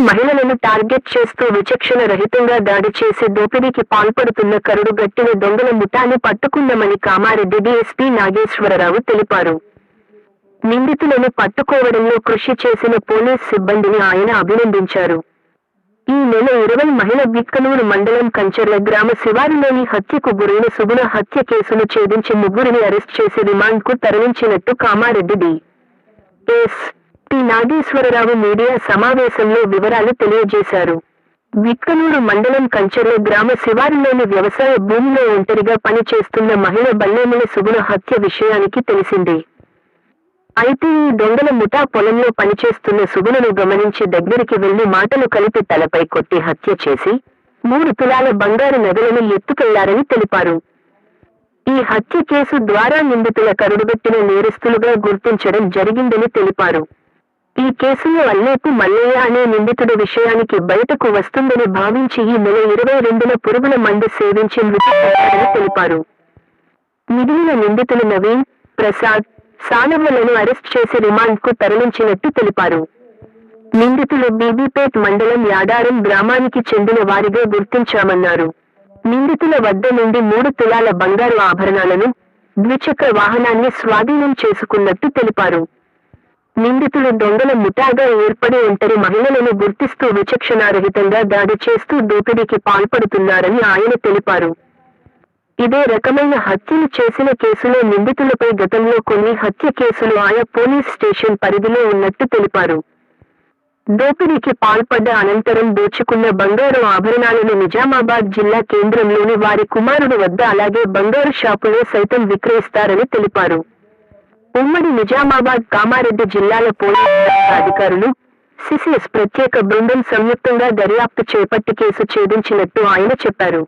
మహిళలను టార్గెట్ చేస్తూ విచక్షణ రహితంగా దాడి చేసి దోపిడీకి పాల్పడుతున్న కరుడు గట్టిన దొంగల ముఠాను పట్టుకున్నామని కామారెడ్డి డీఎస్పీ నాగేశ్వరరావు తెలిపారు నిందితులను పట్టుకోవడంలో కృషి చేసిన పోలీస్ సిబ్బందిని ఆయన అభినందించారు ఈ నెల ఇరవై మహిళ బిక్కనూరు మండలం కంచర్ల గ్రామ శివారులోని హత్యకు గురైన సుగుణ హత్య కేసును ఛేదించి ముగ్గురిని అరెస్ట్ చేసి రిమాండ్కు తరలించినట్టు Kamareddy D. S. P Nageswara Rao media సమావేశంలో వివరాలు తెలియజేశారు. విక్కనూరు మండలం కంచెర్ల గ్రామ శివారులోని వ్యవసాయ భూమిలో ఒంటరిగా పనిచేస్తున్న మహిళ బల్లేముల సుగుణ హత్య విషయానికి తెలిసింది. అయితే ఈ దొంగల ముఠా పొలంలో పనిచేస్తున్న సుగుణను గమనించి దగ్గరికి వెళ్ళి మాటలు కలిపి తలపై కొట్టి హత్య చేసి మూడు తులాల బంగారు నగలను ఎత్తుకెళ్ళారని తెలిపారు. ఈ హత్య కేసు ద్వారా నిందితుల కరుడుగట్టిన నేరస్తులుగా గుర్తించడం జరిగిందని తెలిపారు. ఈ కేసులో అల్లేపు మల్లయ్య అనే నిందితుడి విషయానికి బయటకు వస్తుందని భావించి ఈ నెల ఇరవై రెండున పురుగుల మందు సేవించి మృతి తెలిపారు. మిగిలిన నిందితులు నవీన్ ప్రసాద్ సానవ్వలను అరెస్ట్ చేసి రిమాండ్కు తరలించినట్టు తెలిపారు. నిందితులు బీబీపేట్ మండలం యాడారం గ్రామానికి చెందిన వారిగా గుర్తించామన్నారు. నిందితుల వద్ద నుండి మూడు తులాల బంగారు ఆభరణాలను ద్విచక్ర వాహనాన్ని స్వాధీనం చేసుకున్నట్టు తెలిపారు. నిందితులు దొంగల ముఠాగా ఏర్పడి ఒంటరి మహిళలను గుర్తిస్తూ విచక్షణారహితంగా దాడి చేస్తూ దోపిడీకి పాల్పడుతున్నారని ఆయన తెలిపారు. ఇదే రకమైన హత్యలు చేసిన కేసులో నిందితులపై గతంలో కొన్ని హత్య కేసులు ఆయా పోలీస్ స్టేషన్ పరిధిలో ఉన్నట్టు తెలిపారు. దోపిడీకి పాల్పడ్డ అనంతరం దోచుకున్న బంగారు ఆభరణాలను నిజామాబాద్ జిల్లా కేంద్రంలోని వారి కుమారుడు వద్ద అలాగే బంగారు షాపులో సైతం విక్రయిస్తారని తెలిపారు. ఉమ్మడి నిజామాబాద్ కామారెడ్డి జిల్లాల పోలీసు అధికారులు సిసిఎస్ ప్రత్యేక బృందం సంయుక్తంగా దర్యాప్తు చేపట్టి కేసు ఛేదించినట్టు ఆయన చెప్పారు.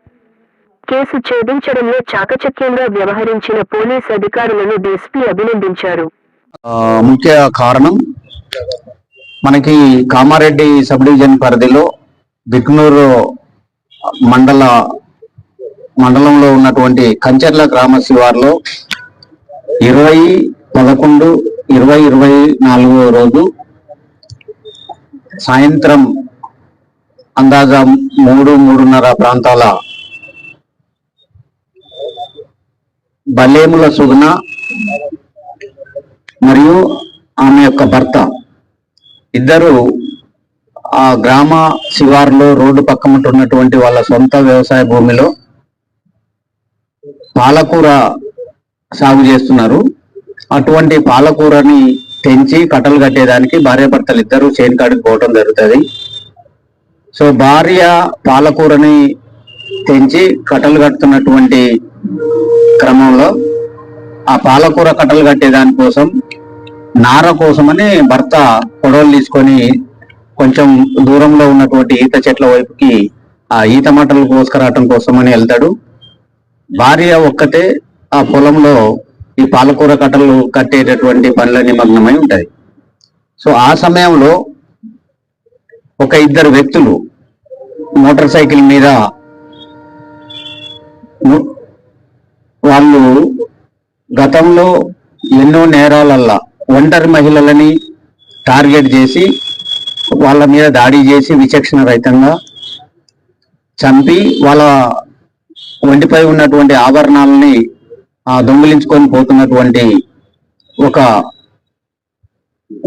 కేసు ఛేదించడంలో చాకచక్యంగా వ్యవహరించిన పోలీస్ అధికారులను డీఎస్పీ అభినందించారు. ముఖ్య కారణం మనకి కామారెడ్డి సబ్ డివిజన్ పరిధిలో బిక్నూరు మండల మండలంలో ఉన్నటువంటి కంచర్ల గ్రామ శివార్లో ఇరవై పదకొండు ఇరవై ఇరవై నాలుగో రోజు సాయంత్రం అందాజా మూడు మూడున్నర ప్రాంతాల బల్లేముల సుగుణ మరియు ఆమె యొక్క భర్త. ఇద్దరు ఆ గ్రామ శివారులో రోడ్డు పక్కమట ఉన్నటువంటి వాళ్ళ సొంత వ్యవసాయ భూమిలో పాలకూర సాగు చేస్తున్నారు. అటువంటి పాలకూరని తెంచి కట్టలు కట్టేదానికి భార్యాభర్తలు ఇద్దరు చేను కాడికి పోవటం జరుగుతుంది. సో భార్య పాలకూరని తెంచి కట్టలు కడుతున్నటువంటి క్రమంలో ఆ పాలకూర కట్టలు కట్టే దానికోసం నార కోసమని భర్త కొడవలు తీసుకొని కొంచెం దూరంలో ఉన్నటువంటి ఈత చెట్ల వైపుకి ఆ ఈత మటలు కోసుకురావటం కోసమని వెళ్తాడు. భార్య ఒక్కతే ఆ పొలంలో ఈ పాలకూర కట్టలు కట్టేటటువంటి పనుల నిమగ్నమై ఉంటుంది సో ఆ సమయంలో ఒక ఇద్దరు వ్యక్తులు మోటార్ సైకిల్ మీద వాళ్ళు గతంలో ఎన్నో నేరాలల్లా ఒంటరి మహిళలని టార్గెట్ చేసి వాళ్ళ మీద దాడి చేసి విచక్షణ రహితంగా చంపి వాళ్ళ ఒంటిపై ఉన్నటువంటి ఆభరణాలని ఆ దొంగిలించుకొని పోతున్నటువంటి ఒక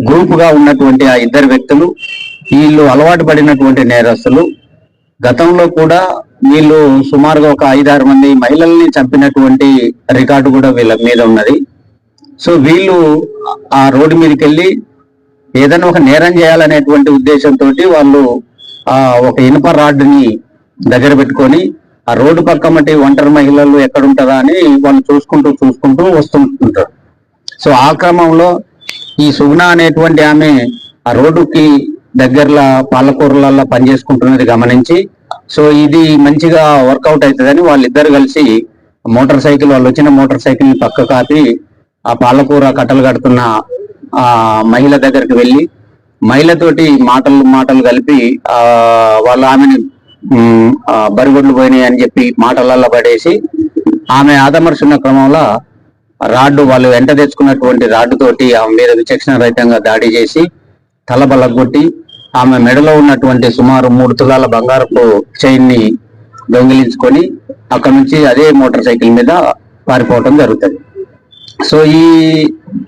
గ్రూపుగా ఉన్నటువంటి ఆ ఇద్దరు వ్యక్తులు వీళ్ళు అలవాటు పడినటువంటి నేరస్తులు. గతంలో కూడా వీళ్ళు సుమారుగా ఒక ఐదారు మంది మహిళల్ని చంపినటువంటి రికార్డు కూడా వీళ్ళ మీద ఉన్నది. సో వీళ్ళు ఆ రోడ్డు మీదకి వెళ్ళి ఏదైనా ఒక నేరం చేయాలనేటువంటి ఉద్దేశంతో వాళ్ళు ఆ ఒక ఇనుప రాడ్ని దగ్గర పెట్టుకొని ఆ రోడ్డు పక్క మట్టి ఒంటరి మహిళలు ఎక్కడుంటారా అని వాళ్ళు చూసుకుంటూ చూసుకుంటూ వస్తుంటుంటారు సో ఆ క్రమంలో ఈ సుగుణ అనేటువంటి ఆమె ఆ రోడ్డుకి దగ్గరలో పాలకూరలలో పనిచేసుకుంటున్నది గమనించి సో ఇది మంచిగా వర్కౌట్ అవుతుందని వాళ్ళిద్దరు కలిసి మోటార్ సైకిల్ వాళ్ళు వచ్చిన మోటార్ సైకిల్ని పక్క కాపి ఆ పాలకూర కట్టలు కడుతున్న ఆ మహిళ దగ్గరికి వెళ్ళి మహిళతోటి మాటలు మాటలు కలిపి ఆ వాళ్ళ ఆమెను బరిగొడ్లు పోయినాయి అని చెప్పి మాటలల్లో పడేసి ఆమె ఆదమర్చున్న క్రమంలో రాడ్డు వాళ్ళు వెంట తెచ్చుకున్నటువంటి రాడ్డు తోటి ఆమె మీద విచక్షణ రహితంగా దాడి చేసి తల బలగొట్టి ఆమె మెడలో ఉన్నటువంటి సుమారు మూడు తులాల బంగారపు చైన్ని దొంగిలించుకొని అక్కడ నుంచి అదే మోటార్ సైకిల్ మీద పారిపోవటం జరుగుతుంది. సో ఈ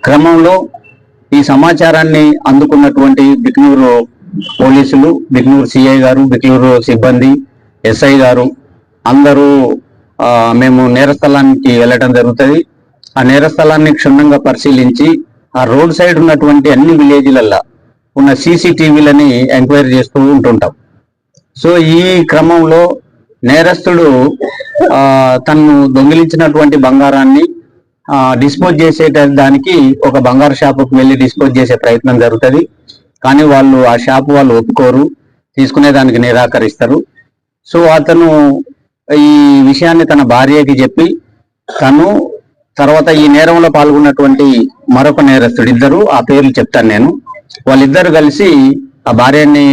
క్రమంలో ఈ సమాచారాన్ని అందుకున్నటువంటి బిక్నూరు పోలీసులు బిక్నూరు సిఐ గారు బిక్నూరు సిబ్బంది ఎస్ఐ గారు అందరూ ఆ, మేము నేరస్థలానికి వెళ్ళటం జరుగుతుంది. ఆ నేరస్థలాన్ని క్షుణ్ణంగా పరిశీలించి ఆ రోడ్ సైడ్ ఉన్నటువంటి అన్ని విలేజ్లల్లో ఉన్న సీసీటీవీలని ఎంక్వైరీ చేస్తూ ఉంటుంటాం. సో ఈ క్రమంలో నేరస్తుడు తను దొంగిలించినటువంటి బంగారాన్ని డిస్పోజ్ చేసే దానికి ఒక బంగారు షాపుకు వెళ్ళి డిస్పోజ్ చేసే ప్రయత్నం జరుగుతుంది. కానీ వాళ్ళు ఆ షాపు వాళ్ళు ఒప్పుకోరు తీసుకునే దానికి నిరాకరిస్తారు. సో అతను ఈ విషయాన్ని తన భార్యకి చెప్పి తను తర్వాత ఈ నేరంలో పాల్గొన్నటువంటి మరొక నేరస్తుడు ఇద్దరు ఆ పేర్లు చెప్తాను నేను. వాళ్ళిద్దరు కలిసి ఆ భార్యని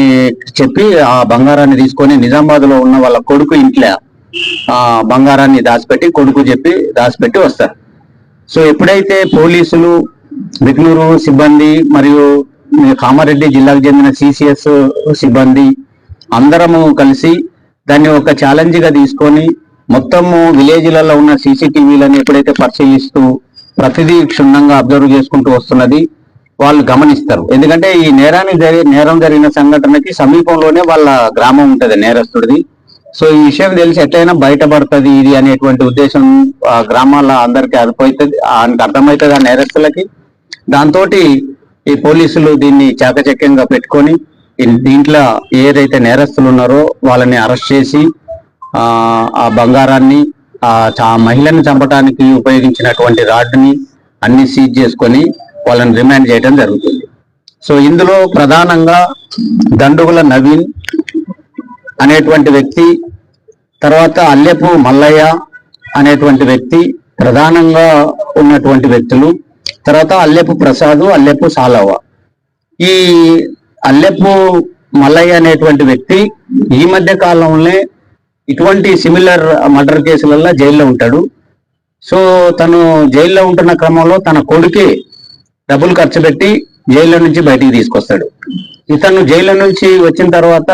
చెప్పి ఆ బంగారాన్ని తీసుకొని నిజామాబాద్లో ఉన్న వాళ్ళ కొడుకు ఇంట్లో ఆ బంగారాన్ని దాచిపెట్టి కొడుకు చెప్పి దాచిపెట్టి వస్తారు. సో ఎప్పుడైతే పోలీసులు బిక్నూరు సిబ్బంది మరియు కామారెడ్డి జిల్లాకు చెందిన సిసిఎస్ సిబ్బంది అందరము కలిసి దాన్ని ఒక ఛాలెంజ్గా తీసుకొని మొత్తము విలేజ్లలో ఉన్న సీసీటీవీలను ఎప్పుడైతే పరిశీలిస్తూ ప్రతిదీ క్షుణ్ణంగా అబ్జర్వ్ చేసుకుంటూ వస్తున్నది వాళ్ళు గమనిస్తారు. ఎందుకంటే ఈ నేరానికి జరిగి నేరం జరిగిన సంఘటనకి సమీపంలోనే వాళ్ళ గ్రామం ఉంటుంది నేరస్తుడిది. సో ఈ విషయం తెలిసి ఎట్లయినా బయటపడుతుంది ఇది అనేటువంటి ఉద్దేశం ఆ గ్రామాల అందరికి అర్థమవుతుంది ఆయనకు అర్థమవుతుంది ఆ నేరస్తులకి. దాంతో ఈ పోలీసులు దీన్ని చాకచక్యంగా పెట్టుకొని దీంట్లో ఏదైతే నేరస్తులు ఉన్నారో వాళ్ళని అరెస్ట్ చేసి ఆ బంగారాన్ని ఆ చ- ఆ మహిళని చంపడానికి ఉపయోగించినటువంటి రాడ్ని అన్ని సీజ్ చేసుకొని వాళ్ళని రిమాండ్ చేయడం జరుగుతుంది. సో ఇందులో ప్రధానంగా దండుగుల నవీన్ అనేటువంటి వ్యక్తి తర్వాత అల్లెపు మల్లయ్య అనేటువంటి వ్యక్తి ప్రధానంగా ఉన్నటువంటి వ్యక్తులు తర్వాత అల్లెపు ప్రసాద్ అల్లెపు సాలవ. ఈ అల్లెపు మల్లయ్య అనేటువంటి వ్యక్తి ఈ మధ్య కాలంలో ఇటువంటి సిమిలర్ మర్డర్ కేసులలో జైల్లో ఉంటాడు. సో తను జైల్లో ఉంటున్న క్రమంలో తన కొడుకే డబ్బులు ఖర్చు పెట్టి జైల్లో నుంచి బయటికి తీసుకొస్తాడు. ఇతను జైల్లో నుంచి వచ్చిన తర్వాత